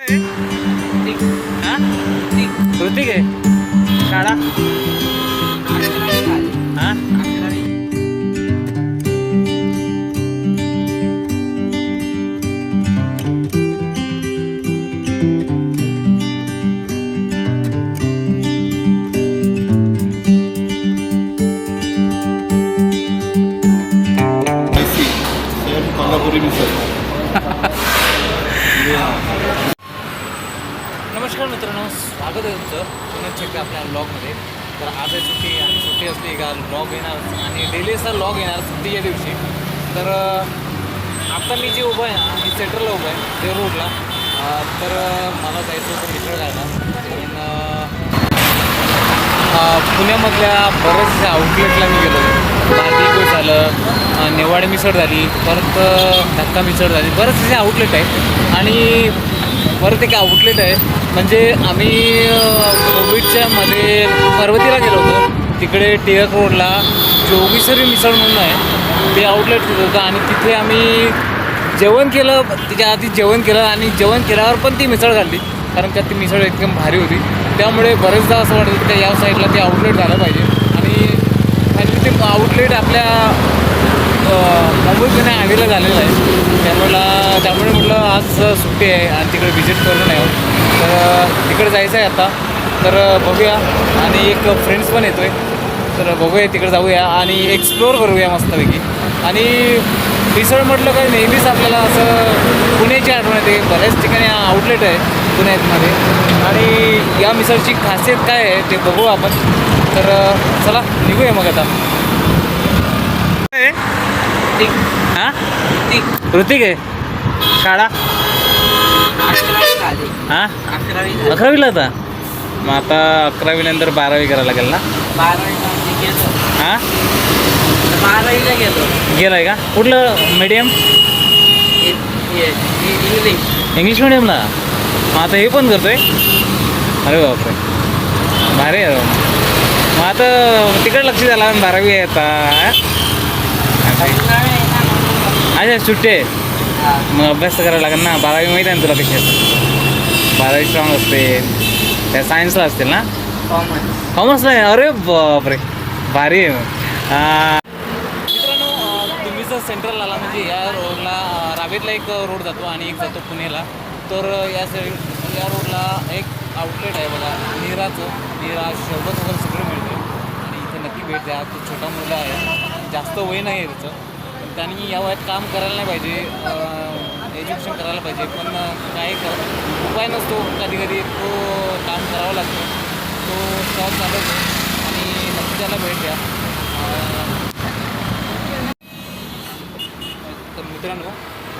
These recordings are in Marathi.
हा? ऋतिक आहे शाळा लॉग ब्लॉग येणार आणि डेलीचा लॉग येणार सुट्टीच्या दिवशी. तर आत्ता मी जे उभं आहे ना मी सेंटरला उभं आहे ते रोडला तर मला जायचं होतं मिसळ जायला पुण्यामधल्या बऱ्याचशा आउटलेटला मी गेलो. बार्बेक्यू झालं नेवाडे मिसळ झाली परत धक्का मिसळ झाली बरेचसे आउटलेट आहे आणि परत एक आउटलेट आहे म्हणजे आम्ही कोविडच्या मध्ये पर्वतीला गेलो होतो. तिकडे टिळक रोडला जोगेश्वरी मिसळ म्हणून आहे ते आउटलेट तिथं होतं आणि तिथे आम्ही जेवण केलं त्याच्या आधी जेवण केलं आणि जेवण केल्यावर पण ती मिसळ खाल्ली कारण का ती मिसळ एकदम भारी होती. त्यामुळे बरेचदा असं वाटतं की त्या या साईडला ते आउटलेट झालं पाहिजे. आणि फायनली ते आउटलेट आपल्या मुंबई पुणे हायवेला झालेलं आहे. त्यामुळे त्यामुळे म्हटलं आज सुट्टी आहे आणि तिकडे व्हिजिट करून आहे. तर तिकडे जायचं आहे आता. तर बघूया. आणि एक फ्रेंड्स पण येतो आहे तर बघूया तिकडे जाऊया आणि एक्सप्लोअर करूया मस्तपैकी. आणि मिसळ म्हटलं काय नेहमीच आपल्याला असं पुण्याची आठवण येते. बऱ्याच ठिकाणी आउटलेट आहे पुण्यामध्ये. आणि या मिसळची खासियत काय आहे ते बघू आपण. तर चला निघूया मग आता. हां? ऋतिक आहे. शाळा? हां? अकरावीला आता? मग आता अकरावी नंतर बारावी करायला लागेल ना? हां बारावीला गेलो गेलाय का? कुठलं मीडियम इंग्लिश मिडियमला मग आता हे पण करतोय? अरे बापरे. भारी आहे मग आता तिकडे लक्ष द्यायला बारावी आहे आता अच्छा सुट्टी आहे. मग अभ्यास करायला लागेल ना. बारावी माहीत आहे ना तुला कशी असते? बारावी स्ट्रॉंग असते. त्या सायन्सला असतील ना? कॉमर्स कॉमर्सला आहे अरे बापरे. भारी आहे. मित्रांनो तुम्ही जर सेंट्रल आला म्हणजे या रोडला रावेतला एक रोड जातो आणि एक जातो पुणेला. तर या साईड या रोडला एक आउटलेट आहे बघा नीराचं. नीरा शरबत वगैरे सगळं मिळते आणि इथे नक्की भेट द्या तो छोटा मुलगा आहे. जास्त वय नाही आहे त्याचं. त्यांनी या वयात काम करायला नाही पाहिजे एज्युकेशन करायला पाहिजे. पण काय कर उपाय नसतो. कधी कधी तो काम करावं लागतं. तो स्टॉप आहे आणि नक्की त्याला भेट द्या. तर मित्रांनो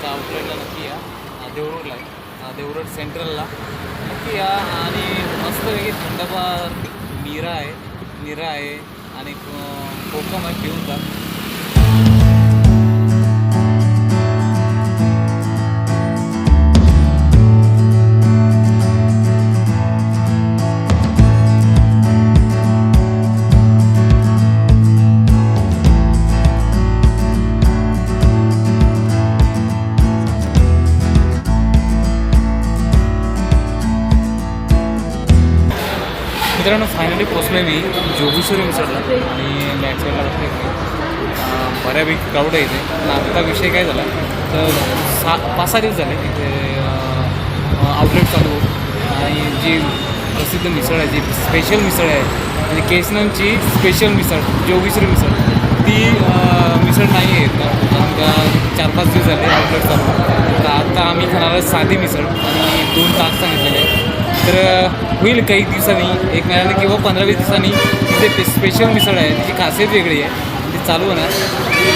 त्या आउटलेटला नक्की या. अं, देवरोडला आहे. देवरोड सेंट्रलला नक्की या आणि मस्तपैकी थंडपा नीरा आहे. नीरा आहे आणि कोकम आहे पिऊन जा. मित्रांनो फायनली पोचलो मी जोगेश्वरी मिसळला आणि बॅक साईडला बऱ्यापैकी क्राऊड आहे इथे. पण आत्ता विषय काय झाला? तर सा पाच सहा दिवस झाले इथे आउटलेट चालू. आणि जी प्रसिद्ध मिसळ आहे जी स्पेशल मिसळ आहे म्हणजे केसनांची स्पेशल मिसळ जोगेश्वरी मिसळ ती मिसळ नाही आहे इथं. आणि चार पाच दिवस झाले आउटलेट चालू. तर आता आम्ही खाणार साधी मिसळ. आणि दोन तास सांगितलेले. आहे तर होईल काही दिवसांनी. एक महिन्याने किंवा पंधरा वीस दिवसांनी. तिथे स्पेशल मिसळ आहे. तिची खासियत वेगळी आहे. ती चालू होणार.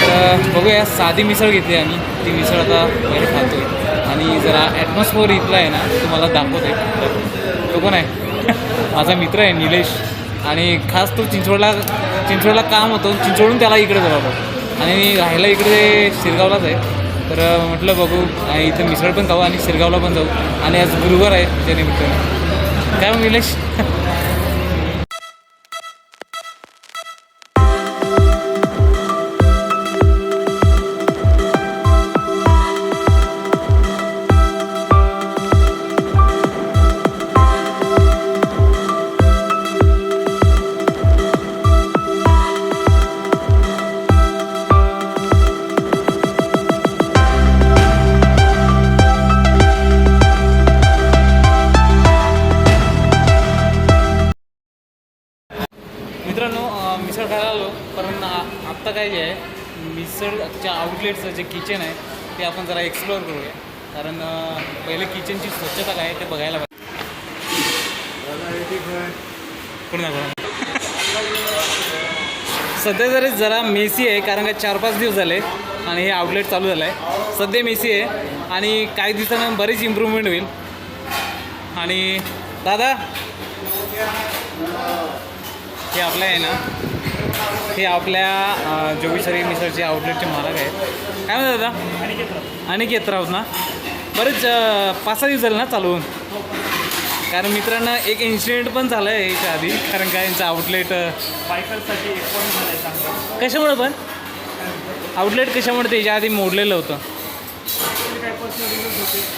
तर बघूया. साधी मिसळ घेतली आम्ही. ती मिसळ आता बाहेर खातो आहे आणि जरा ॲटमॉस्फिअर इथला आहे ना तुम्हाला आहे तो कोण आहे? माझा मित्र आहे निलेश. आणि खास तो चिंचवडला चिंचवडला काम होतो. चिंचवडून त्याला इकडे जवळ आणि राहायला इकडे शिरगावलाच आहे. तर म्हटलं बघू. इथं मिसळ पण खाऊ आणि शिरगावला पण जाऊ. आणि आज गुरुवार आहे त्या काय मग निलेश? आउटलेटचं जे किचन आहे ते आपण जरा एक्सप्लोअर करूया. कारण पहिले किचनची स्वच्छता काय आहे ते बघायला पाहिजे. सध्या जरी जरा मेसी आहे कारण का चार पाच दिवस झाले आणि हे आउटलेट चालू झालं आहे सध्या मेसी आहे आणि काही दिवसानं बरीच इम्प्रूव्हमेंट होईल. आणि दादा हे आपलं आहे ना हे आपल्या जोगेश्वरी मिसळचे आउटलेटचे मालक आहेत. काय म्हणतात दादा? अनिकेत राऊत ना? बरेच पाच सहा दिवस झाले ना चालवून कारण मित्रांनो एक इन्सिडेंट पण झालं आहे याच्या आधी. कारण काय यांचं आउटलेट बायकरसाठी कशामुळे पण? आउटलेट कशामुळे त्याच्या आधी मोडलेलं होतं?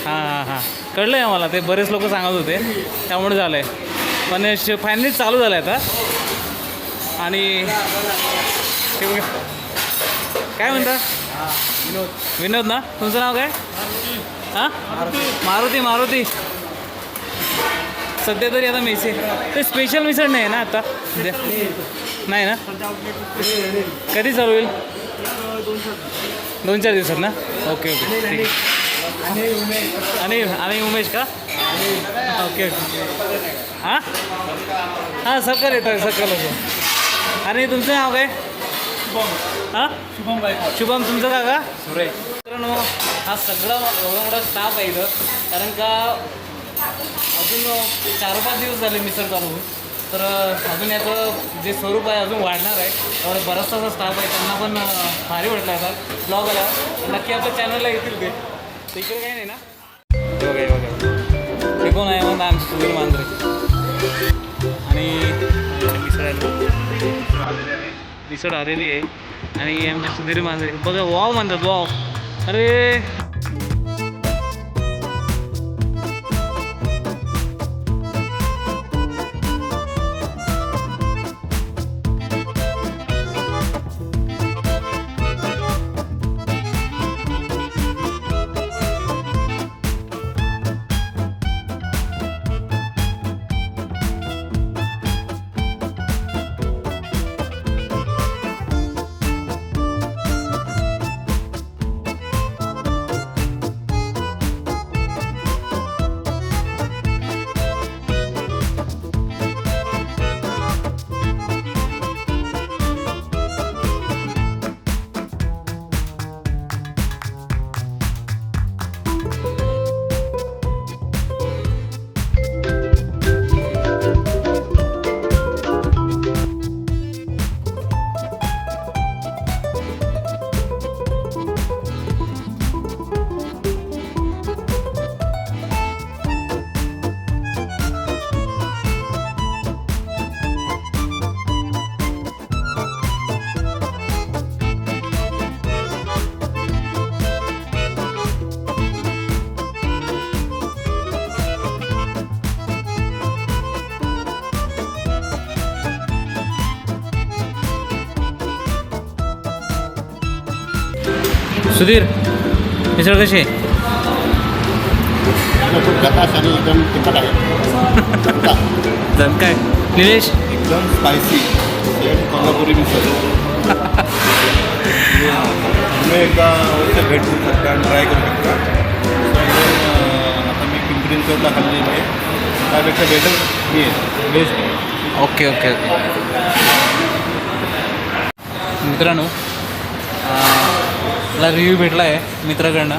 हां हां हां. कळलं आहे मला ते बरेच लोक सांगत होते. त्यामुळे झालं आहे पण फायनली चालू झालं आहे आता. आणि ते काय म्हणता? विनोद विनोद ना? तुमचं नाव काय? हां? मारुती मारुती. सध्या तरी आता मेसे. ते स्पेशल मिसळ नाही आहे ना आता? नाही ना? कधी चालू होईल? दोन चार दिवसात ना? Okay okay. ठीक. आणि आणि उमेश का? Okay okay. हां? हां सकल येतो आहे सरकार आणि तुमचं नाव काय? हां? शुभम गायकवाड. शुभम तुमचं का का? सुरेश. मित्रांनो हा सगळा एवढा मोठा स्टाफ आहे इथं. कारण का अजून चार पाच दिवस झाले मिसळ चालू. तर अजून याचं जे स्वरूप आहे अजून वाढणार आहे. तर बराचसा स्टाफ आहे त्यांना पण भारी वाटलं आता. ब्लॉग आला. नक्की आपल्या चॅनलला येतील ते. तर इकडे काही नाही ना? बघा बघा. हे कोण आहे? म्हणता आमचे सुधीर मांजरे. आणि मिसळ मिसळ आलेली आहे. आणि आमच्या सुधीर मांजरे. बघा वाव म्हणतात वाव. अरे सुधीर मिसळ कशी? आहे खूप आणि एकदम तिखट आहे. जण काय? निलेश? एकदम स्पायसी सेम कोल्हापुरी मिसळ. तुम्ही एकदा अवश्य भेट देऊ शकता आणि ट्राय करू शकता. So, अं, आता मी पिंपरी चौकला खाल्लेली आहे. त्यापेक्षा बेटर मी आहे. Best okay okay okay. मित्रांनो मला रिव्ह्यू भेटला आहे मित्राकडनं.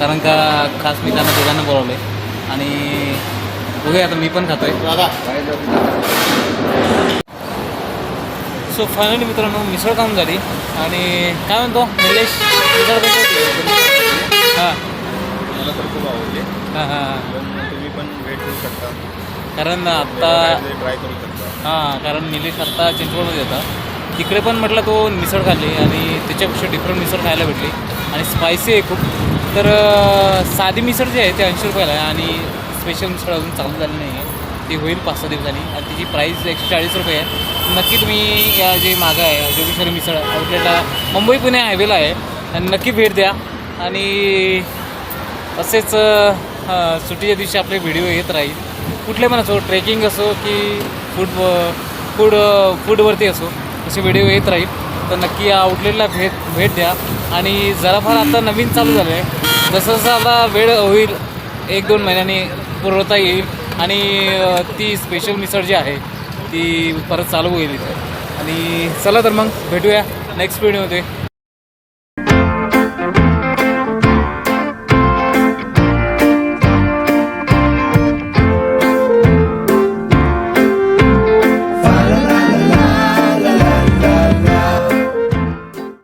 कारण का खास मी त्यांना दोघांना बोलावलं आहे आणि बघूया आता मी पण खातो आहे सो फायनली मित्रांनो मिसळ खाऊन झाली? आणि काय म्हणतो? निलेश मिसळ? हां. मला तर खूप आवडली. हां हां तुम्ही पण भेट देऊ शकता. कारण आता ट्राय करू शकता. हां कारण निलेश आत्ता चिंचवडमध्ये होता. तिकडे पण म्हटलं तो मिसळ खाल्ली आणि त्याच्यापेक्षा डिफरंट मिसळ खायला भेटली. आणि स्पायसी आहे खूप. तर साधी मिसळ जी आहे ते ऐंशी रुपयाला आहे आणि स्पेशल मिसळ अजून चालू झाली नाही आहे. ती होईल पाच सहा दिवसांनी. आणि तिची प्राईस एकशे चाळीस रुपये आहे. नक्की तुम्ही या जे मागं आहे जोगेश्वरी मिसळ आउटलेटला मुंबई पुणे हायवेला आहे. आणि नक्की भेट द्या. आणि असेच सुट्टीच्या दिवशी आपले व्हिडिओ येत राहील. कुठले पण असो ट्रेकिंग असो की फूड फूड फूडवरती असो. असे व्हिडिओ येत राहील. तर नक्की या आउटलेटला भेट भेट द्या. आणि जराफार आता नवीन चालू झालं आहे जसं जसं आता वेळ होईल एक दोन महिन्यांनी पुरवता येईल. आणि ती स्पेशल मिसळ जी आहे ती परत चालू होईल इथे. आणि चला तर मग भेटूया नेक्स्ट व्हिडिओमध्ये